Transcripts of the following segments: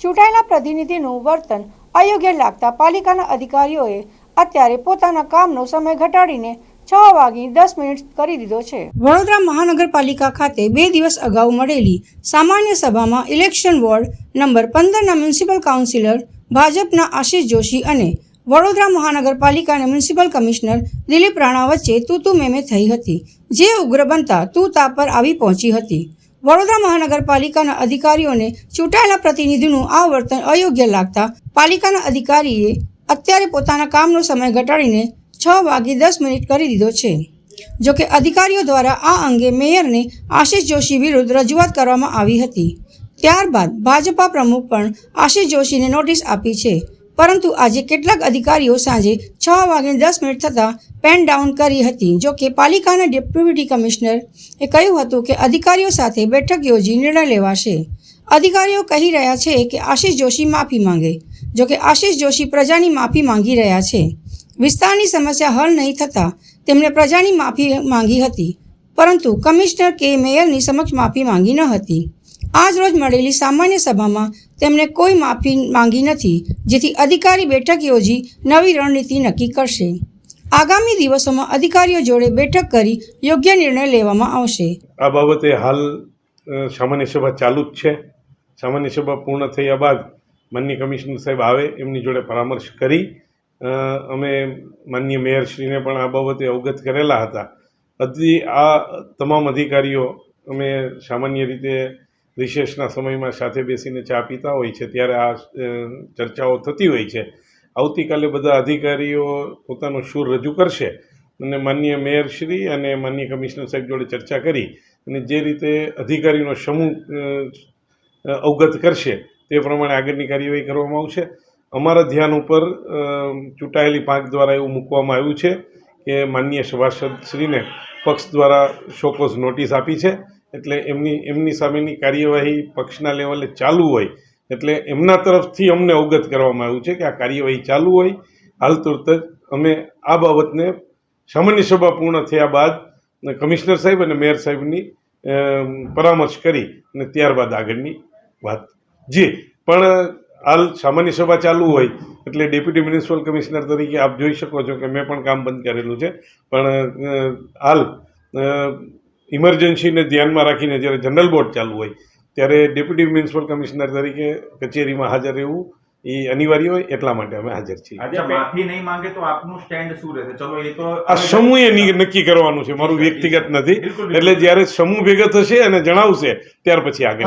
ચૂંટાયેલા પ્રતિનિધિનું વર્તન અયોગ્ય લાગતા પાલિકાના અધિકારીઓએ અત્યારે પોતાના કામનો સમય ઘટાડીને છ વાગી દસ મિનિટ કરી દીધો છે. વડોદરા મહાનગરપાલિકા ખાતે બે દિવસ અગાઉ મળેલી સામાન્ય સભામાં ઇલેક્શન વોર્ડ નંબર પંદરના મ્યુનિસિપલ કાઉન્સિલર ભાજપના આશિષ જોશી અને વડોદરા મહાનગરપાલિકાના મ્યુનિસિપલ કમિશનર દિલીપ રાણા વચ્ચે તૂતુ મેમે થઈ હતી, જે ઉગ્ર બનતા તું તા પર આવી પહોંચી હતી. વડોદરા મહાનગરપાલિકાના અધિકારીઓને ચૂંટાયેલા પ્રતિનિધિનું આ વર્તન અયોગ્ય લાગતા પાલિકાના અધિકારીએ અત્યારે પોતાના કામનો સમય ઘટાડીને છ વાગે દસ મિનિટ કરી દીધો છે. જોકે અધિકારીઓ દ્વારા આ અંગે મેયરને આશિષ જોશી વિરુદ્ધ રજૂઆત કરવામાં આવી હતી. ત્યારબાદ ભાજપા પ્રમુખ પણ આશિષ જોશીને નોટિસ આપી છે. પરંતુ આજે કેટલાક અધિકારીઓ સાંજે છ વાગે દસ મિનિટ થતાં પેન ડાઉન કરી હતી, જો કે પાલિકાના ડેપ્યુટી કમિશનર એ કહ્યું હતું કે અધિકારીઓ સાથે બેઠક યોજી નિર્ણય લેવાશે. અધિકારીઓ કહી રહ્યા છે કે આશિષ જોશી માફી માંગે, જો કે આશિષ જોશી પ્રજાની માફી માંગી રહ્યા છે. વિસ્તારની સમસ્યા હલ નહીં થતાં તેમણે પ્રજાની માફી માંગી હતી, પરંતુ કમિશનર કે મેયરની સમક્ષ માફી માંગી ન હતી. આજ રોજ મળેલી સામાન્ય સભામાં તેમણે કોઈ માફી માંગી નથી, જેથી અધિકારી બેઠક યોજી નવી રણનીતિ નક્કી કરશે. આગામી દિવસોમાં અધિકારીઓ જોડે બેઠક કરી યોગ્ય નિર્ણય લેવામાં આવશે. આ બાબતે હાલ સામાન્ય સભા ચાલુ જ છે. સામાન્ય સભા પૂર્ણ થયા બાદ માન્ય કમિશનર સાહેબ આવે, એમની જોડે પરામર્શ કરી. અમે માન્ય મેયરશ્રીને પણ આ બાબતે અવગત કરેલા હતા. હજી આ તમામ અધિકારીઓ અમે સામાન્ય રીતે રિસેસના સમયમાં સાથે બેસીને ચા પીતા હોય છે, ત્યારે આ ચર્ચાઓ થતી હોય છે. આવતીકાલે બધા અધિકારીઓ પોતાનો સૂર રજૂ કરશે અને માનનીય મેયરશ્રી અને માન્ય કમિશનર સાહેબ જોડે ચર્ચા કરી અને જે રીતે અધિકારીનો સમૂહ અવગત કરશે તે પ્રમાણે આગળની કાર્યવાહી કરવામાં આવશે. અમારા ધ્યાન ઉપર ચૂંટાયેલી પાંખ દ્વારા એવું મૂકવામાં આવ્યું છે કે માનનીય સભાસદશ્રીને પક્ષ દ્વારા શોકોઝ નોટિસ આપી છે એટલે એમની એમની સામેની કાર્યવાહી પક્ષના લેવલે ચાલુ હોય, એટલે એમના તરફથી અમને અવગત કરવામાં આવ્યું છે કે આ કાર્યવાહી ચાલુ હોય. હાલ તુરત જ અમે આ બાબતને સામાન્ય સભા પૂર્ણ થયા બાદ કમિશનર સાહેબ અને મેયર સાહેબની પરામર્શ કરી અને ત્યારબાદ આગળની વાત. જી, પણ હાલ સામાન્ય સભા ચાલુ હોય, એટલે ડેપ્યુટી મ્યુનિસિપલ કમિશનર તરીકે આપ જોઈ શકો છો કે મેં પણ કામ બંધ કરેલું છે. પણ હાલ ઇમરજન્સીને ધ્યાનમાં રાખીને જ્યારે જનરલ બોર્ડ ચાલુ હોય ત્યારે ડેપ્યુટી મ્યુનિસિપલ કમિશનર તરીકે કચેરીમાં હાજર રહેવું એ અનિવાર્ય હોય એટલા માટે અમે હાજર છીએ. આજે માફી નહીં માંગે તો આપનું સ્ટેન્ડ શું રહેશે? ચલો એ તો આ સમૂહે નક્કી કરવાનું છે મારું વ્યક્તિગત નથી. એટલે જ્યારે સમૂહ ભેગો થશે અને જણાવશે ત્યાર પછી આગળ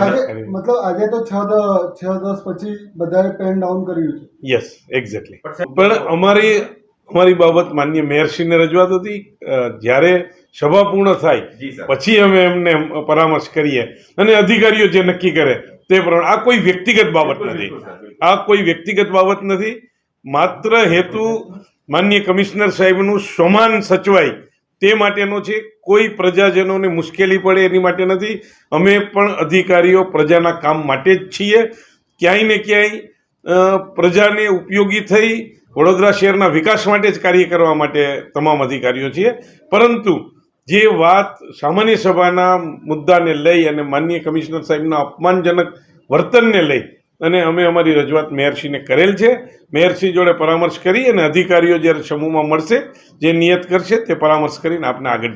મતલબ આજે તો છ છ દસ પછી બધાએ પેન ડાઉન કર્યું છે. યસ એક્ઝેક્ટલી પણ અમારી અમારી બાબત માન્ય મેયરશ્રીને રજૂઆત હતી. જ્યારે સભા પૂર્ણ થાય પછી અમે એમને પરામર્શ કરીએ. અને અધિકારીઓ જે નક્કી કરે તે પ્રમાણે. આ કોઈ વ્યક્તિગત બાબત નથી. આ કોઈ વ્યક્તિગત બાબત નથી. માત્ર હેતુ માન્ય કમિશનર સાહેબનું સમાન સચવાય તે માટેનો છે. કોઈ પ્રજાજનોને મુશ્કેલી પડે એની માટે નથી. અમે પણ અધિકારીઓ પ્રજાના કામ માટે જ છીએ. ક્યાંય ને ક્યાંય પ્રજાને ઉપયોગી થઈ વડોદરા શહેરના વિકાસ માટે જ કાર્ય કરવા માટે તમામ અધિકારીઓ છીએ. પરંતુ જે વાત સામાન્ય સભાના મુદ્દાને લઈ અને માનનીય કમિશનર સાહેબના અપમાનજનક વર્તનને લઈ અને અમે અમારી રજૂઆત મેયરશ્રીને કરેલ છે. મેયરશ્રી જોડે પરામર્શ કરી અને અધિકારીઓ જ્યારે સમૂહમાં મળશે જે નિયત કરશે તે પરામર્શ કરીને આપને આગળ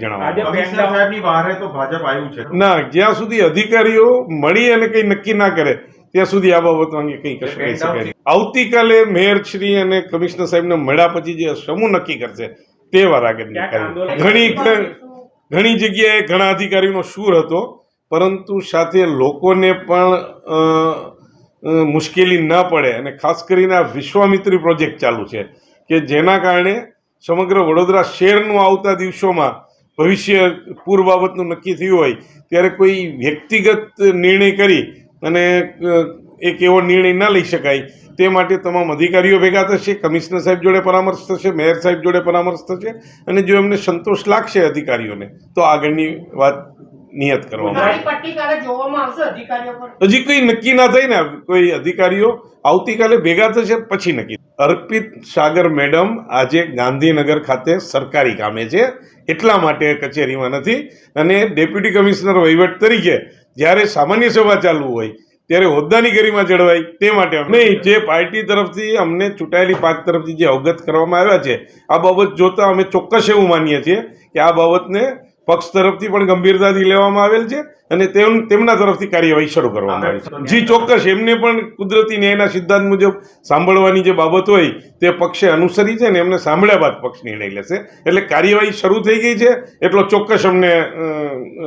છે. ના જ્યાં સુધી અધિકારીઓ મળી અને કંઈ નક્કી ના કરે ત્યાં સુધી આ બાબત અંગે કંઈ કશું કહી શકાય આવતીકાલે મેયરશ્રી અને કમિશનર સાહેબને મળ્યા પછી જે સમૂહ નક્કી કરશે તે વાર આગળ કાર્યવાહી. ઘણી ઘણી જગ્યાએ ઘણા અધિકારીઓનો સૂર હતો, પરંતુ સાથે લોકોને પણ મુશ્કેલી ન પડે અને ખાસ કરીને આ વિશ્વામિત્રી પ્રોજેક્ટ ચાલુ છે, કે જેના કારણે સમગ્ર વડોદરા શહેરનું આવતા દિવસોમાં ભવિષ્ય પૂર બાબતનું નક્કી થયું હોય, ત્યારે કોઈ વ્યક્તિગત નિર્ણય કરી અને એક એવો નિર્ણય ના લઈ શકાય. તે માટે તમામ અધિકારીઓ ભેગા થશે કમિશનર સાહેબ જોડે પરામર્શ થશે મેયર સાહેબ જોડે પરામર્શ થશે અને જો એમને સંતોષ લાગશે અધિકારીઓને તો આગળની વાત નિયત કરવામાં આવશે. હજી કંઈ નક્કી ના થાય ને કોઈ અધિકારીઓ આવતીકાલે ભેગા થશે પછી નક્કી. અર્પિત સાગર મેડમ આજે ગાંધીનગર ખાતે સરકારી કામે છે એટલા માટે કચેરીમાં નથી. અને ડેપ્યુટી કમિશનર વહીવટ તરીકે જ્યારે સામાન્ય સભા ચાલુ હોય ત્યારે હોદ્દાની ગરિમા જળવાય તે માટે અમે- નહીં જે પાર્ટી તરફથી અમને ચૂંટાયેલી પાક તરફથી જે અવગત કરવામાં આવ્યા છે આ બાબત જોતા અમે ચોક્કસ એવું માનીએ છીએ કે આ બાબતને પક્ષ તરફથી પણ ગંભીરતાથી લેવામાં આવેલ છે અને તેમ તેમના તરફથી કાર્યવાહી શરૂ કરવામાં આવી છે. જી ચોક્કસ. એમને પણ કુદરતી ન્યાયના સિદ્ધાંત મુજબ સાંભળવાની જે બાબત હોય તે પક્ષે અનુસરી છે ને એમને સાંભળ્યા બાદ પક્ષ નિર્ણય લેશે. એટલે કાર્યવાહી શરૂ થઈ ગઈ છે એટલો ચોક્કસ અમને